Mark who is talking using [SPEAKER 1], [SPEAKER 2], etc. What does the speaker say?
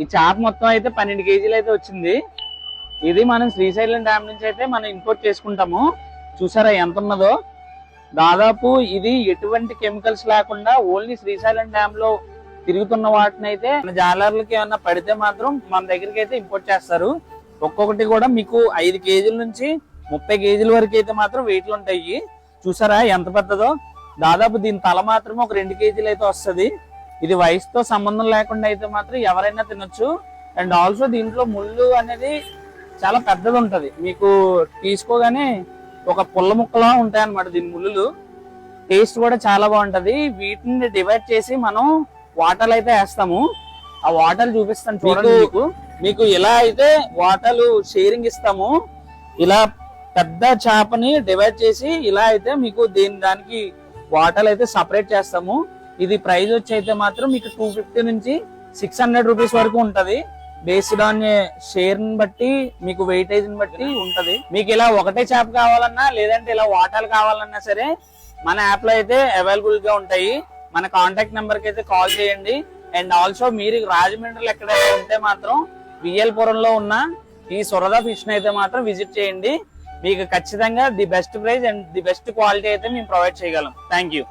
[SPEAKER 1] ఈ చేప మొత్తం అయితే పన్నెండు కేజీలు అయితే వచ్చింది. ఇది మనం శ్రీశైలం డ్యామ్ నుంచి అయితే మనం ఇంపోర్ట్ చేసుకుంటాము. చూసారా ఎంత ఉన్నదో? దాదాపు ఇది ఎటువంటి కెమికల్స్ లేకుండా ఓన్లీ శ్రీశైలం డ్యామ్లో తిరుగుతున్న వాటిని అయితే మన జాలర్లకి ఏమన్నా పడితే మాత్రం మన దగ్గరికి అయితే ఇంపోర్ట్ చేస్తారు. ఒక్కొక్కటి కూడా మీకు ఐదు కేజీల నుంచి ముప్పై కేజీల వరకు అయితే మాత్రం వెయిట్లు ఉంటాయి. చూసారా ఎంత పెద్దదో? దాదాపు దీని తల మాత్రం ఒక రెండు కేజీలు అయితే వస్తుంది. ఇది వయసుతో సంబంధం లేకుండా అయితే మాత్రం ఎవరైనా తినొచ్చు. అండ్ ఆల్సో దీంట్లో ముళ్ళు అనేది చాలా పెద్దది ఉంటది. మీకు తీసుకోగానే ఒక పుల్ల ముక్కలా ఉంటాయి అనమాట దీని ముళ్ళు. టేస్ట్ కూడా చాలా బాగుంటది. వీటిని డివైడ్ చేసి మనం వాటర్ అయితే వేస్తాము. ఆ వాటర్ చూపిస్తాను చూడండి మీకు మీకు. ఇలా అయితే వాటర్ షేరింగ్ ఇస్తాము. ఇలా పెద్ద చేపని డివైడ్ చేసి ఇలా అయితే మీకు దీని దానికి వాటర్ అయితే సపరేట్ చేస్తాము. ఇది ప్రైస్ వచ్చి అయితే మాత్రం మీకు టూ ఫిఫ్టీ నుంచి సిక్స్ హండ్రెడ్ రూపీస్ వరకు ఉంటది. బేస్డ్ ఆన్ షేర్ని బట్టి మీకు వెయిటేజ్ని బట్టి ఉంటది. మీకు ఇలా ఒకటే చేప కావాలన్నా లేదంటే ఇలా వాటాలు కావాలన్నా సరే మన యాప్లో అయితే అవైలబుల్గా ఉంటాయి. మన కాంటాక్ట్ నెంబర్కి అయితే కాల్ చేయండి. అండ్ ఆల్సో మీరు రాజమండ్రిలో ఎక్కడైనా ఉంటే మాత్రం విఎల్పురంలో ఉన్న ఈ సురదా ఫిష్ అయితే మాత్రం విజిట్ చేయండి. మీకు ఖచ్చితంగా the best price and the best quality అయితే మేము ప్రొవైడ్ చేయగలం. Thank you